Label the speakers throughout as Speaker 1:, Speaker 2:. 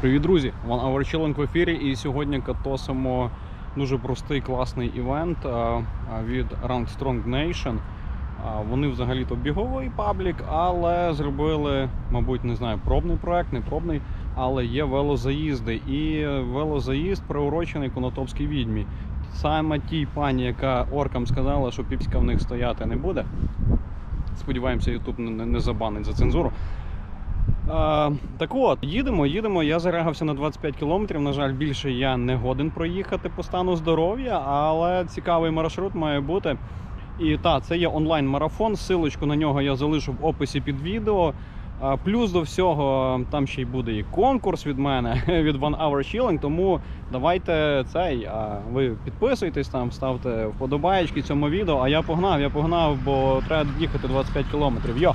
Speaker 1: Привіт, друзі! One Hour в ефірі. І сьогодні катосимо дуже простий класний івент від Rank Strong Nation. Вони взагалі-то біговий паблік, але зробили, мабуть, не знаю, пробний проект, не пробний, але є велозаїзди. І велозаїзд приурочений Конотопській відьмі. Саме тій пані, яка оркам сказала, що піпська в них стояти не буде. Сподіваємося, Ютуб не забанить за цензуру. А, так от, їдемо, їдемо. Я зарегався на 25 кілометрів. На жаль, більше я не годен проїхати по стану здоров'я, але цікавий маршрут має бути. І так, це є онлайн-марафон. Силочку на нього я залишу в описі під відео. А, Плюс до всього там ще й буде і конкурс від мене від One Hour Chilling, Тому давайте цей. а, Ви підписуйтесь там, ставте вподобаєчки цьому відео. А я погнав, я погнав, бо треба їхати 25 кілометрів. Йо!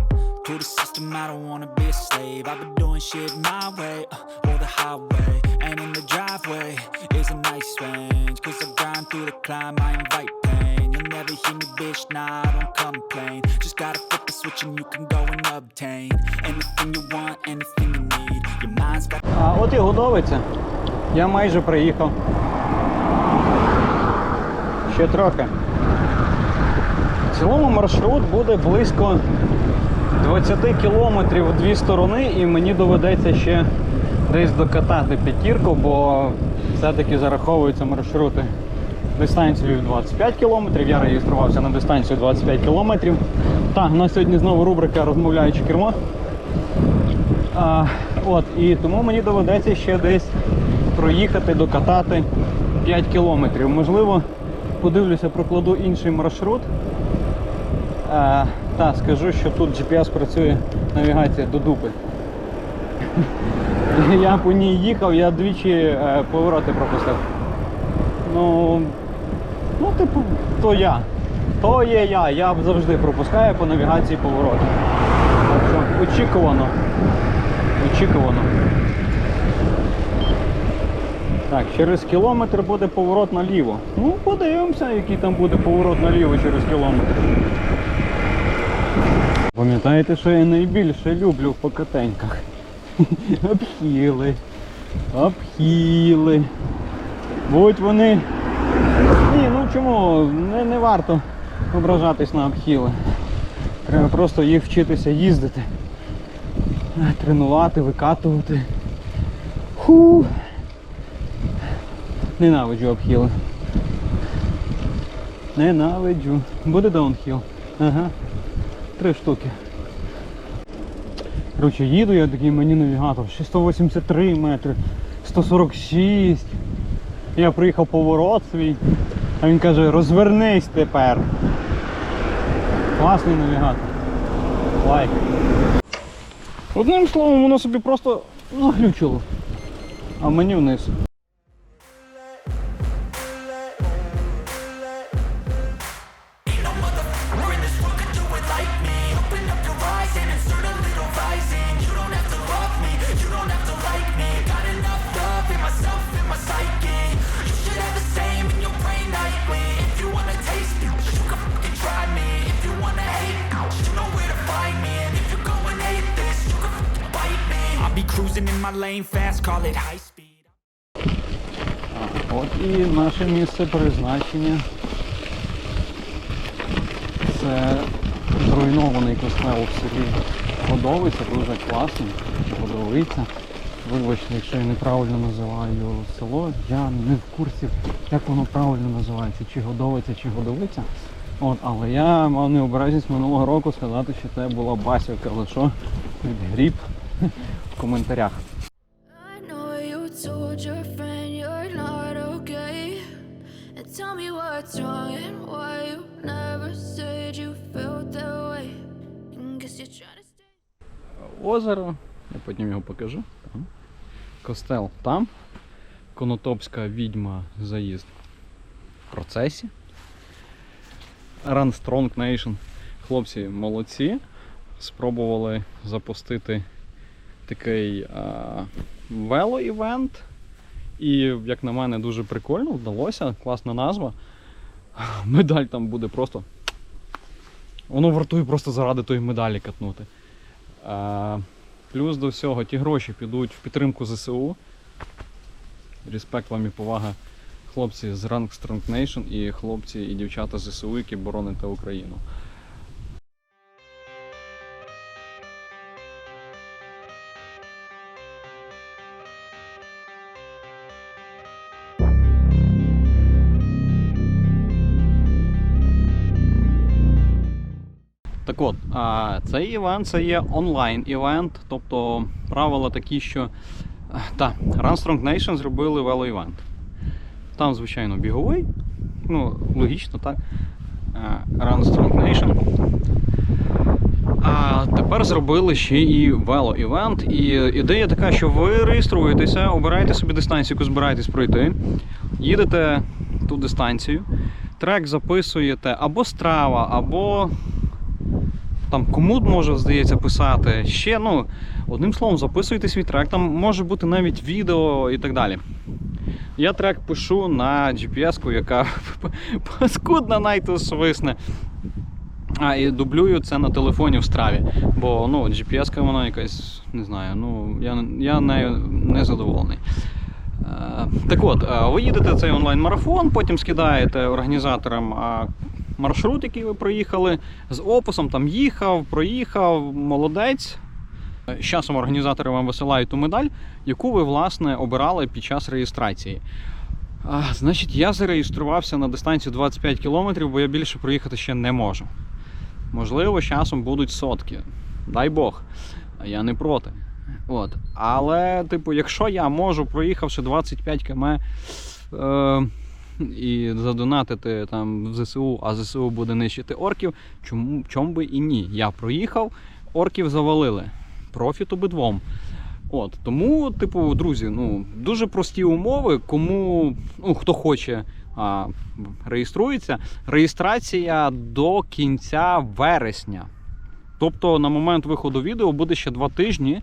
Speaker 2: Uh, to the system, I don't wanna be a slave. I've been doing shit my way, uh, or the highway. And in the driveway is a nice range. Cause I grind through the climb, I invite pain. You'll never hear me, bitch, nah, I don't complain. Just gotta flip the switch and you can go and obtain anything you want, anything you need. Your mind's got
Speaker 1: А от і годовиця. Я майже приїхав. Ще трохи. В цілому маршрут буде близько 20 кілометрів в дві сторони, і мені доведеться ще десь докатати п'ятірку, бо все-таки зараховуються маршрути дистанцією 25 кілометрів. Я реєструвався на дистанцію 25 кілометрів. Так, у нас сьогодні знову рубрика розмовляючи кермо. А, от, і тому мені доведеться ще десь проїхати, докатати 5 кілометрів. Можливо, подивлюся, прокладу інший маршрут. А, та, скажу, що тут GPS працює навігація до дупи. Я по ній їхав, я двічі е, повороти пропустив. Ну, ну, типу, то я. То є я. Я завжди пропускаю по навігації повороти. Так що очікувано. Очікувано. Так, через кілометр буде поворот наліво. Ну, подивимося, який там буде поворот наліво через кілометр. Пам'ятаєте, що я найбільше люблю в покатеньках? Обхіли. Обхіли. Будь вони. Ні, ну чому? Не, не варто ображатись на обхіли. Треба просто їх вчитися їздити. Тренувати, викатувати. Ху. Ненавиджу обхіли. Ненавиджу. Буде даунхіл. Ага. Три штуки. Коротше, їду я такий мені навігатор. Ще 183 метри, 146. Я приїхав поворот свій. А він каже, розвернись тепер. Класний навігатор. Лайк. Одним словом, воно собі просто наглючило. А мені вниз.
Speaker 2: Be cruising in my lane fast, call it high speed
Speaker 1: От і наше місце призначення. Це зруйнований костел в селі Годовиця, дуже класний. Годовиця. Вибачте, якщо я неправильно називаю село, я не в курсі, як воно правильно називається, чи Годовиця, чи Годовиця. От, але я мав необразність минулого року сказати, що це була басівка, але що відгріб в коментарях. Озеро, я потім його покажу. Там. Костел там. Конотопська відьма заїзд в процесі. Run Strong Nation. Хлопці молодці. Спробували запустити такий а, вело-івент. І, як на мене, дуже прикольно вдалося. Класна назва. Медаль там буде просто. Воно вартує просто заради тої медалі катнути. А, плюс до всього ті гроші підуть в підтримку ЗСУ. Респект вам і повага хлопці з Rank Strong Nation і хлопці і дівчата ЗСУ, які бороните Україну. Так от, цей івент це є онлайн івент, тобто правила такі, що а, та, Run Strong Nation зробили велоівент. Там, звичайно, біговий, ну, логічно, так. А, Run Strong Nation. А тепер зробили ще і велоівент. І ідея така, що ви реєструєтеся, обираєте собі дистанцію, яку збираєтесь пройти, їдете ту дистанцію, трек записуєте або страва, або там комуд може, здається, писати. Ще, ну, одним словом, записуйте свій трек, там може бути навіть відео і так далі. Я трек пишу на GPS-ку, яка паскудна найту свисне. А, і дублюю це на телефоні в страві. Бо ну, GPS-ка вона якась, не знаю, ну, я, я нею не задоволений. Е, Так от, е, ви їдете цей онлайн-марафон, потім скидаєте організаторам маршрут, який ви проїхали, з описом там їхав, проїхав, молодець. З часом організатори вам висилають ту медаль, яку ви, власне, обирали під час реєстрації. А, значить, я зареєструвався на дистанцію 25 км, бо я більше проїхати ще не можу. Можливо, з часом будуть сотки. Дай Бог. Я не проти. От. Але, типу, якщо я можу, проїхавши 25 км е, і задонатити там в ЗСУ, а ЗСУ буде нищити орків, чому, чому би і ні? Я проїхав, орків завалили. Профіт обидвом. От, тому, типу, друзі, ну, дуже прості умови. Кому, ну, хто хоче, а, реєструється. Реєстрація до кінця вересня. Тобто на момент виходу відео буде ще два тижні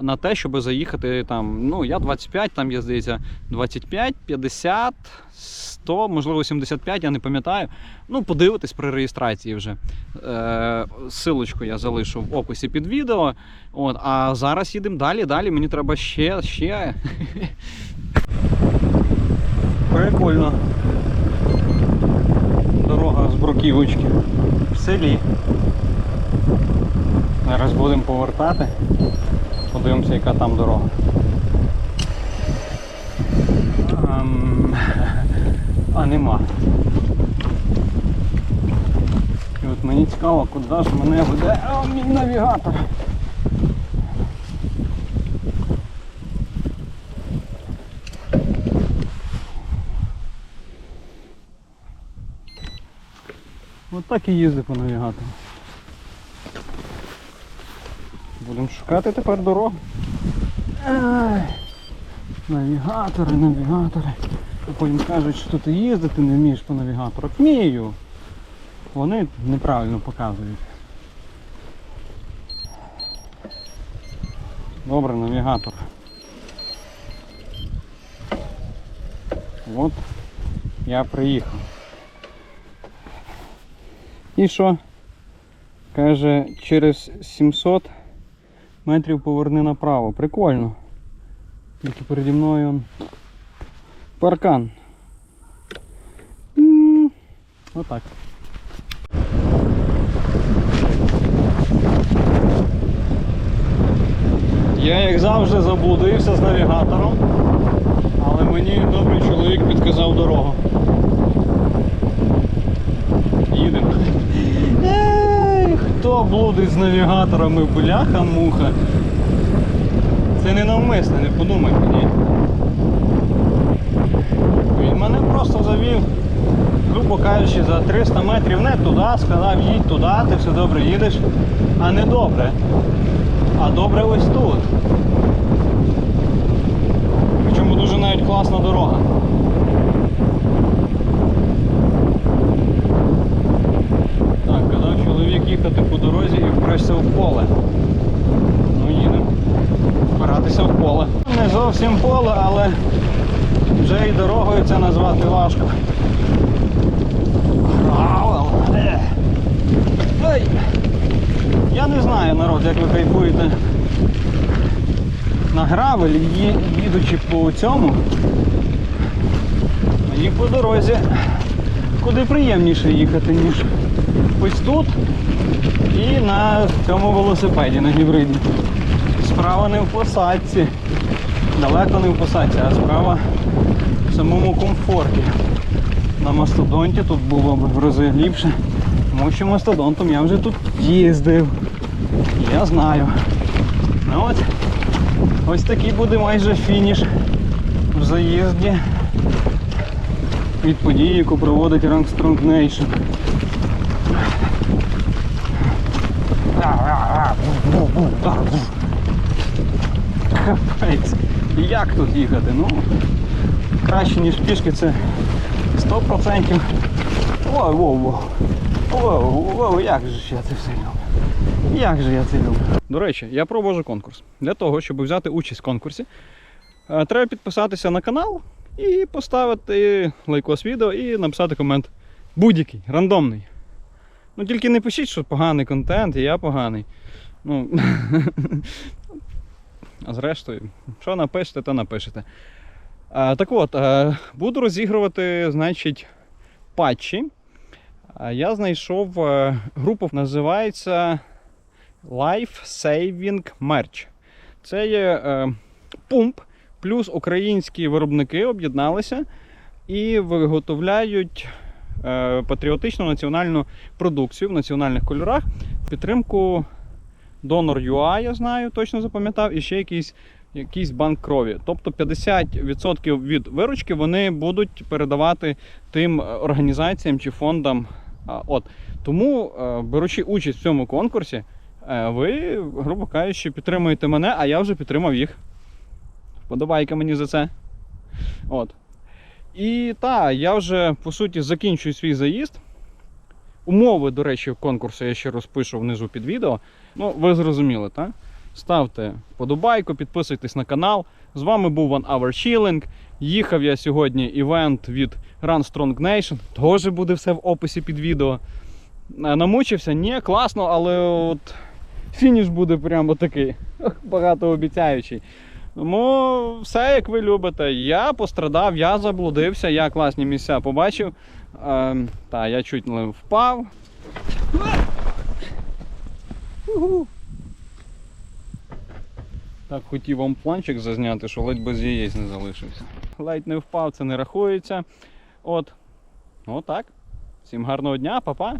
Speaker 1: на те, щоб заїхати там. Ну, я 25, там є, здається, 25, 50, 100, можливо, 75, я не пам'ятаю. Ну, подивитись при реєстрації вже. Е, силочку я залишу в описі під відео. От, а зараз їдемо далі, далі. Мені треба ще, ще. Прикольно. Дорога з бруківочки в селі. Зараз будемо повертати. Подивимося, яка там дорога. Ем, А нема. І от мені цікаво, куди ж мене веде а, мій навігатор. От так і їздив по навігатору. Будемо шукати тепер дорогу. Ай, навігатори, навігатори. А потім кажуть, що ти їздити не вмієш по навігатору. Вмію. Вони неправильно показують. Добре, навігатор. От я приїхав. І що? Каже, через 700 метрів поверни направо. Прикольно. Тільки переді мною паркан. Отак. Я, як завжди, заблудився з навігатором, але мені добрий чоловік підказав дорогу. Їдемо. Ей, блудить з навігаторами, бляха-муха. Це не навмисне, не подумай мені. Він мене просто завів, грубо кажучи, за 300 метрів не туди, сказав, їдь туди, ти все добре їдеш, а не добре. А добре ось тут. Причому дуже навіть класна дорога. Так, казав чоловік їхати по дорозі і впрешся в поле. Ну їдемо. Впиратися в поле. Не зовсім поле, але вже і дорогою це назвати важко. Я не знаю, народ, як ви кайфуєте на гравелі, ї- їдучи по цьому. Мені по дорозі куди приємніше їхати, ніж ось тут і на цьому велосипеді на гібриді. Справа не в посадці, далеко не в посадці, а справа самому комфорті. На мастодонті тут було б в рази ліпше, тому що мастодонтом я вже тут їздив. Я знаю. Ну от, ось такий буде майже фініш в заїзді від події, яку проводить Rangstrong Nation. Капець. Як тут їхати? Ну, краще, ніж пішки, це 100%. Воу, воу, воу. Воу, воу, як же я це все люблю. Як же я це люблю. До речі, я проводжу конкурс. Для того, щоб взяти участь в конкурсі, е, треба підписатися на канал і поставити лайкос відео і написати комент. Будь-який, рандомний. Ну тільки не пишіть, що поганий контент, і я поганий. Ну, а зрештою, що напишете, то напишете. А, так от, е, буду розігрувати, значить, патчі. Я знайшов е, групу, називається Life Saving Merch. Це є е, пумп, плюс українські виробники об'єдналися і виготовляють е, патріотичну національну продукцію в національних кольорах. Підтримку Donor UA, я знаю, точно запам'ятав, і ще якийсь, якийсь банк крові. Тобто 50% від виручки вони будуть передавати тим е, організаціям чи фондам. От. Тому, е, беручи участь в цьому конкурсі, е, ви, грубо кажучи, підтримуєте мене, а я вже підтримав їх. Вподобайка мені за це. От. І так, я вже по суті закінчую свій заїзд. Умови, до речі, конкурсу я ще розпишу внизу під відео. Ну, ви зрозуміли, так? Ставте вподобайку, підписуйтесь на канал. З вами був One Hour Chilling. Їхав я сьогодні івент від Run Strong Nation. Теж буде все в описі під відео. Е, Намучився? Ні, класно, але от фініш буде прямо такий багатообіцяючий. Тому все як ви любите. Я пострадав, я заблудився, я класні місця побачив. Ем, та, я чуть не впав. Так хотів вам планчик зазняти, що ледь без яєць не залишився. Ледь не впав, це не рахується. От. Отак. так. Всім гарного дня, па-па.